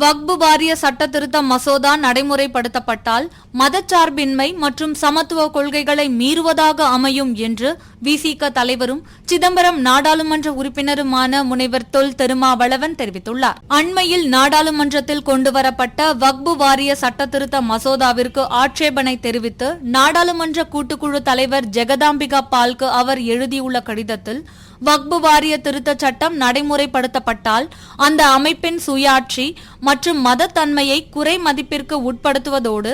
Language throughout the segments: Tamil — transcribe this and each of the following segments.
வக்பு வாரிய சட்டத்திருத்த மசோதா நடைமுறைப்படுத்தப்பட்டால் மதச்சார்பின்மை மற்றும் சமத்துவ கொள்கைகளை மீறுவதாக அமையும் என்று விசிக தலைவரும் சிதம்பரம் நாடாளுமன்ற உறுப்பினருமான முனைவர் தொல் திருமாவளவன் தெரிவித்துள்ளார். அண்மையில் நாடாளுமன்றத்தில் கொண்டுவரப்பட்ட வக்பு வாரிய சட்ட திருத்த மசோதாவிற்கு ஆட்சேபனை தெரிவித்து நாடாளுமன்ற கூட்டுக்குழு தலைவர் ஜெகதாம்பிகா பால்க்கு அவர் எழுதியுள்ள கடிதத்தில் வக்பு வாரிய திருத்தச் சட்டம் நடைமுறைப்படுத்தப்பட்டால் அந்த அமைப்பின் சுயாட்சி மற்றும் மதத்தன்மையை குறை மதிப்பிற்கு உட்படுத்துவதோடு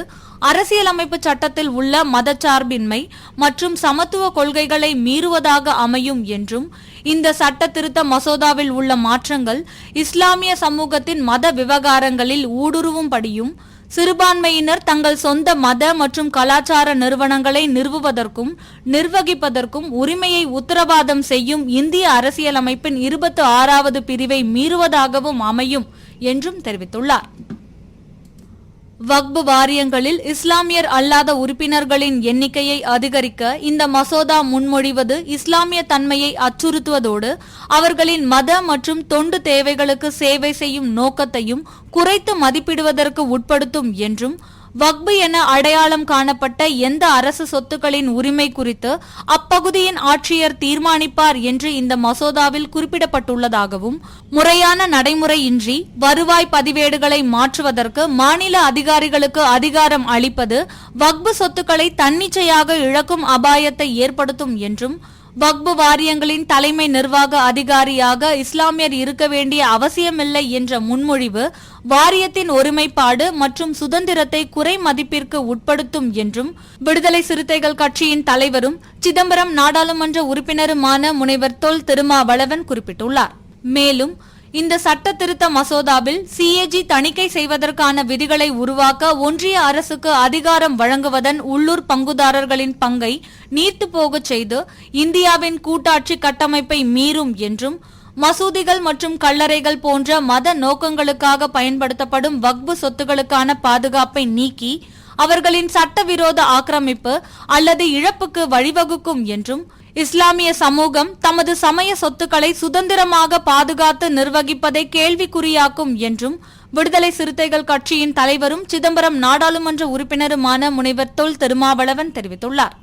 அரசியலமைப்பு சட்டத்தில் உள்ள மதச்சார்பின்மை மற்றும் சமத்துவ கொள்கைகளை மீறுவதாக அமையும் என்றும் இந்த சட்ட திருத்த மசோதாவில் உள்ள மாற்றங்கள் இஸ்லாமிய சமூகத்தின் மத விவகாரங்களில் ஊடுருவும்படியும் சிறுபான்மையினர் தங்கள் சொந்த மத மற்றும் கலாச்சார நிறுவனங்களை நிறுவுவதற்கும் நிர்வகிப்பதற்கும் உரிமையை உத்தரவாதம் செய்யும் இந்திய அரசியலமைப்பின் இருபத்தி ஆறாவது பிரிவை மீறுவதாகவும் அமையும் என்றும் தெரிவித்துள்ளார். வக்பு வாரியங்களில் இஸ்லாமியர் அல்லாத உறுப்பினர்களின் எண்ணிக்கையை அதிகரிக்க இந்த மசோதா முன்மொழிவது இஸ்லாமிய தன்மையை அச்சுறுத்துவதோடு அவர்களின் மத மற்றும் தொண்டு தேவைகளுக்கு சேவை செய்யும் நோக்கத்தையும் குறைத்து மதிப்பிடுவதற்கு உட்படுத்தும் என்றும் வக்பு என அடையாளம் காணப்பட்ட எந்த அரசு சொத்துக்களின் உரிமை குறித்து அப்பகுதியின் ஆட்சியர் தீர்மானிப்பார் என்று இந்த மசோதாவில் குறிப்பிடப்பட்டுள்ளதாகவும் முறையான நடைமுறையின்றி வருவாய் பதிவேடுகளை மாற்றுவதற்கு மாநில அதிகாரிகளுக்கு அதிகாரம் அளிப்பது வக்பு சொத்துக்களை தன்னிச்சையாக இழக்கும் அபாயத்தை ஏற்படுத்தும் என்றும் வக்பு வாரியங்களின் தலைமை நிர்வாக அதிகாரியாக இஸ்லாமியர் இருக்க வேண்டிய அவசியமில்லை என்ற முன்மொழிவு வாரியத்தின் ஒருமைப்பாடு மற்றும் சுதந்திரத்தை குறை மதிப்பிற்கு உட்படுத்தும் என்றும் விடுதலை சிறுத்தைகள் கட்சியின் தலைவரும் சிதம்பரம் நாடாளுமன்ற உறுப்பினருமான முனைவர் தொல் திருமாவளவன் குறிப்பிட்டுள்ளார். மேலும் இந்த சட்ட திருத்த மசோதாவில் சிஏஜி தணிக்கை செய்வதற்கான விதிகளை உருவாக்க ஒன்றிய அரசுக்கு அதிகாரம் வழங்குவதன் உள்ளூர் பங்குதாரர்களின் பங்கை நீர்த்து போகச் செய்து இந்தியாவின் கூட்டாட்சி கட்டமைப்பை மீறும் என்றும் மசூதிகள் மற்றும் கல்லறைகள் போன்ற மத நோக்கங்களுக்காக பயன்படுத்தப்படும் வக்பு சொத்துகளுக்கான பாதுகாப்பை நீக்கி அவர்களின் சட்டவிரோத ஆக்கிரமிப்பு அல்லது இழப்புக்கு வழிவகுக்கும் என்றும் இஸ்லாமிய சமூகம் தமது சமய சொத்துக்களை சுதந்திரமாக பாதுகாத்து நிர்வகிப்பதை கேள்விக்குறியாக்கும் என்றும் விடுதலை சிறுத்தைகள் கட்சியின் தலைவரும் சிதம்பரம் நாடாளுமன்ற உறுப்பினருமான முனைவர் தொல் திருமாவளவன் தெரிவித்துள்ளார்.